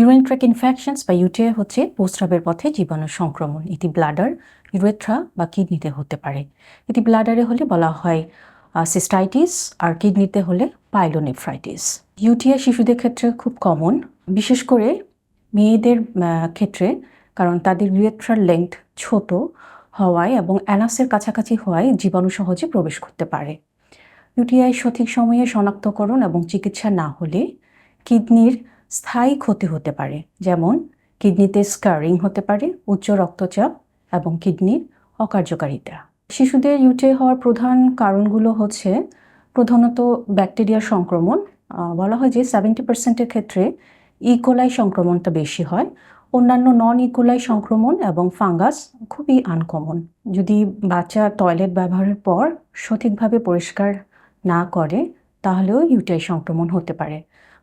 Urine track infections বা UTI হচ্ছে প্রস্রাবের পথে জীবাণু সংক্রমণ। এটি ব্লাডার ইউরেথ্রা বা কিডনিতে হতে পারে। এটি ব্লাডারে হলে বলা হয় সিস্টাইটিস আর কিডনিতে হলে পাইলোনেফ্রাইটিস ইউটিআই শিশুদের ক্ষেত্রে খুব কমন বিশেষ করে মেয়েদের ক্ষেত্রে, কারণ তাদের ইউরেথ্রার লেংথ ছোট হওয়ায় এবং অ্যানাসের কাছাকাছি হওয়ায় জীবাণু সহজে প্রবেশ করতে পারে। ইউটিআই সঠিক সময়ে শনাক্তকরণ এবং চিকিৎসা না হলে কিডনির স্থায়ী ক্ষতি হতে পারে, যেমন কিডনিতে স্কারিং হতে পারে, উচ্চ রক্তচাপ এবং কিডনির অকার্যকারিতা। শিশুদের ইউটিআই হওয়ার প্রধান কারণগুলো হচ্ছে, প্রধানত ব্যাকটেরিয়ার সংক্রমণ বলা হয় যে সেভেন্টি পার্সেন্টের ক্ষেত্রে ইকোলাই সংক্রমণটা বেশি হয়। অন্যান্য নন ইকোলাই সংক্রমণ এবং ফাঙ্গাস খুবই আনকমন যদি বাচ্চা টয়লেট ব্যবহারের পর সঠিকভাবে পরিষ্কার না করে, তাহলেও ইউটিআই সংক্রমণ হতে পারে।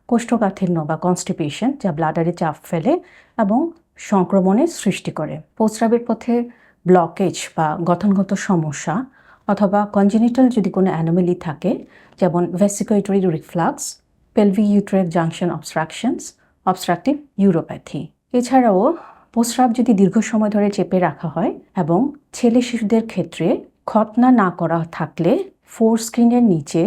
কোষ্ঠকাঠিন্য বা কনস্টিপেশন যা ব্লাডারে চাপ ফেলে এবং সংক্রমণের সৃষ্টি করে। প্রস্রাবের পথে ব্লকেজ বা গঠনগত সমস্যা অথবা কনজেনিটাল যদি কোনো অ্যানোমেলি থাকে, যেমন vesicoureteric reflux pelvi ureteric junction obstructions obstructive uropathy এছাড়াও প্রস্রাব যদি দীর্ঘ সময় ধরে চেপে রাখা হয় এবং ছেলে শিশুদের ক্ষেত্রে খতনা না করা থাকলে ফোর স্ক্রিনের নিচে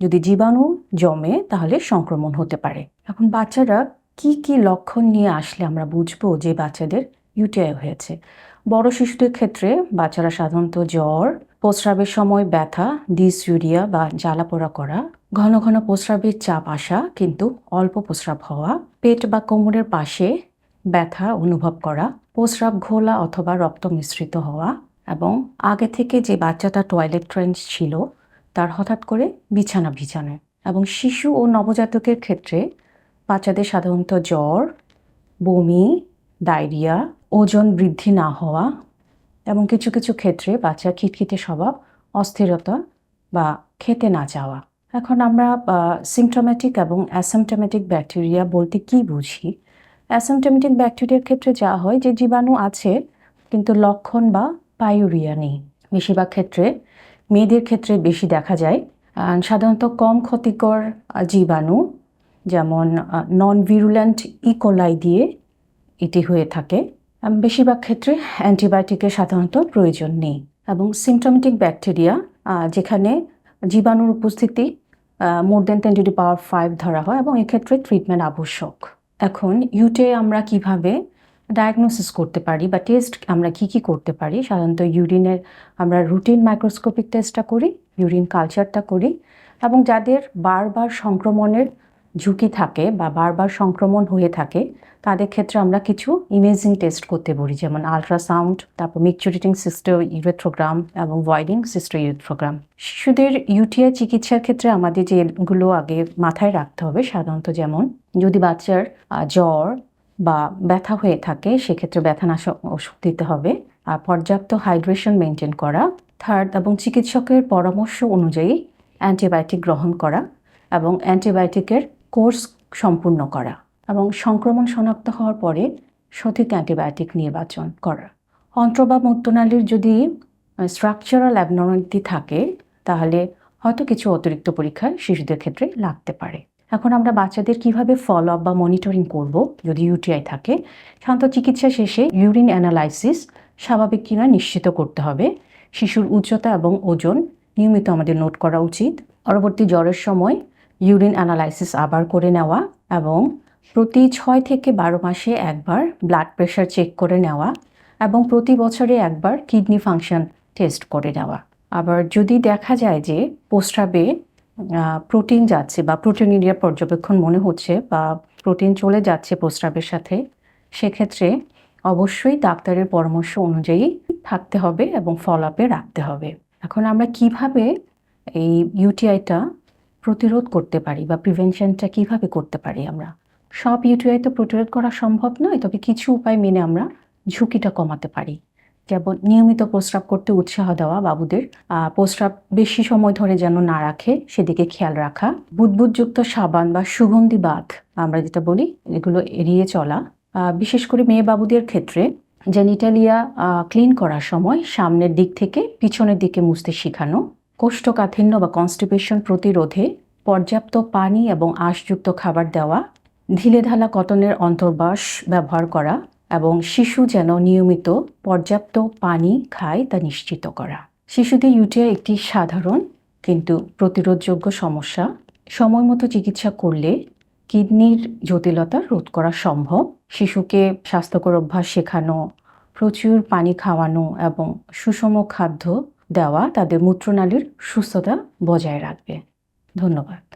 যদি জীবাণু জমে তাহলে সংক্রমণ হতে পারে। এখন বাচ্চারা কি কি লক্ষণ নিয়ে আসলে আমরা বুঝব যে বাচ্চাদের ইউটিআই হয়েছে? বড় শিশুদের ক্ষেত্রে বাচ্চারা সাধারণত জ্বর, প্রস্রাবের সময় ব্যথা, ডিসইউরিয়া বা জ্বালাপোড়া করা, ঘন ঘন প্রস্রাবের চাপ আসা কিন্তু অল্প প্রস্রাব হওয়া, পেট বা কোমরের পাশে ব্যথা অনুভব করা, প্রস্রাব ঘোলা অথবা রক্ত মিশ্রিত হওয়া এবং আগে থেকে যে বাচ্চাটা টয়লেট ট্রেন্ড ছিল তার হঠাৎ করে বিছানা ভিজানো এবং শিশু ও নবজাতকের ক্ষেত্রে বাচ্চাদের সাধারণত জ্বর, বমি, ডায়রিয়া, ওজন বৃদ্ধি না হওয়া এবং কিছু কিছু ক্ষেত্রে বাচ্চা খিটখিটে স্বভাব, অস্থিরতা বা খেতে না যাওয়া। এখন আমরা সিমটোমেটিক এবং অ্যাসিমটোমেটিক ব্যাকটেরিয়া বলতে কি বুঝি? অ্যাসিমটোমেটিক ব্যাকটেরিয়ার ক্ষেত্রে যা হয় যে জীবাণু আছে, কিন্তু লক্ষণ বা পায়ুরিয়া নেই। বেশিরভাগ ক্ষেত্রে মেয়েদের ক্ষেত্রে বেশি দেখা যায়। সাধারণত কম ক্ষতিকর জীবাণু, যেমন নন ভিরুল্যান্ট ইকোলাই দিয়ে এটি হয়ে থাকে। বেশিরভাগ ক্ষেত্রে অ্যান্টিবায়োটিকের সাধারণত প্রয়োজন নেই। এবং সিমটোমেটিক ব্যাকটেরিয়া যেখানে জীবাণুর উপস্থিতি more than ten to power five ধরা হয় এবং এক্ষেত্রে ট্রিটমেন্ট আবশ্যক। এখন ইউটে আমরা কীভাবে ডায়াগনোসিস করতে পারি বা টেস্ট আমরা কি কি করতে পারি? সাধারণত ইউরিনের আমরা রুটিন মাইক্রোস্কোপিক টেস্টটা করি ইউরিন কালচারটা করি এবং যাদের বারবার সংক্রমণের ঝুঁকি থাকে বা বারবার সংক্রমণ হয়ে থাকে, তাদের ক্ষেত্রে আমরা কিছু ইমেজিং টেস্ট করতে বলি যেমন আলট্রাসাউন্ড তারপর মিকচুরিটিং সিস্টার ইউরেথ্রোগ্রাম এবং ভয়েডিং সিস্টার ইউরেথ্রোগ্রাম শিশুদের ইউটিআই চিকিৎসার ক্ষেত্রে আমাদের যেগুলো আগে মাথায় রাখতে হবে, সাধারণত যেমন যদি বাচ্চার জ্বর বা ব্যথা হয়ে থাকে, সেক্ষেত্রে ব্যথানাশক ওষুধ দিতে হবে। আর পর্যাপ্ত হাইড্রেশন মেনটেন করা থার্ড এবং চিকিৎসকের পরামর্শ অনুযায়ী অ্যান্টিবায়োটিক গ্রহণ করা এবং অ্যান্টিবায়োটিকের কোর্স সম্পূর্ণ করা এবং সংক্রমণ শনাক্ত হওয়ার পরে সঠিক অ্যান্টিবায়োটিক নির্বাচন করা। অন্ত্র বা মূত্রনালীর যদি স্ট্রাকচারাল অ্যাবনর্মালিটি থাকে, তাহলে হয়তো কিছু অতিরিক্ত পরীক্ষা শিশুদের ক্ষেত্রে লাগতে পারে। এখন আমরা বাচ্চাদের কীভাবে ফলো আপ বা মনিটরিং করব? যদি ইউটিআই থাকে, সাধারণত চিকিৎসা শেষে ইউরিন অ্যানালাইসিস স্বাভাবিক কিনা নিশ্চিত করতে হবে। শিশুর উচ্চতা এবং ওজন নিয়মিত আমাদের নোট করা উচিত। পরবর্তী জ্বরের সময় ইউরিন অ্যানালাইসিস আবার করে নেওয়া এবং প্রতি ছয় থেকে বারো মাসে একবার ব্লাড প্রেশার চেক করে নেওয়া এবং প্রতি বছরে একবার কিডনি ফাংশন টেস্ট করে নেওয়া। আবার যদি দেখা যায় যে প্রস্রাবে প্রোটিন যাচ্ছে বা প্রোটিনিডিয়া পর্যবেক্ষণ মনে হচ্ছে বা প্রোটিন চলে যাচ্ছে প্রস্রাবের সাথে, সেক্ষেত্রে অবশ্যই ডাক্তারের পরামর্শ অনুযায়ী থাকতে হবে এবং ফলো আপে রাখতে হবে। এখন আমরা কীভাবে এই ইউটিআইটা প্রতিরোধ করতে পারি বা প্রিভেনশনটা কীভাবে করতে পারি আমরা? সব ইউটিআই তো প্রতিরোধ করা সম্ভব নয়, তবে কিছু উপায় মেনে আমরা ঝুঁকিটা কমাতে পারি। যেমন নিয়মিত প্রস্রাব করতে উৎসাহ দেওয়া বাবুদের প্রস্রাব বেশি সময় ধরে যেন না রাখে, সেদিকে খেয়াল রাখা। বুদবুদযুক্ত সাবান বা সুগন্ধি বাথ আমরা যেটা বলি, এগুলো এড়িয়ে চলা। বিশেষ করে মেয়ে বাবুদের ক্ষেত্রে জেনিটালিয়া ক্লিন করার সময় সামনের দিক থেকে পিছনের দিকে মুছতে শেখানো, কোষ্ঠকাঠিন্য বা কনস্টিপেশন প্রতিরোধে পর্যাপ্ত পানি এবং আঁশযুক্ত খাবার দেওয়া ঢিলে ঢালা কটনের অন্তর্বাস ব্যবহার করা এবং শিশু যেন নিয়মিত পর্যাপ্ত পানি খায় তা নিশ্চিত করা। শিশুদের ইউটিআই একটি সাধারণ কিন্তু প্রতিরোধযোগ্য সমস্যা। সময় মতো চিকিৎসা করলে কিডনির জটিলতা রোধ করা সম্ভব। শিশুকে স্বাস্থ্যকর অভ্যাস শেখানো, প্রচুর পানি খাওয়ানো এবং সুষম খাদ্য দেওয়া তাদের মূত্রনালীর সুস্থতা বজায় রাখবে। ধন্যবাদ।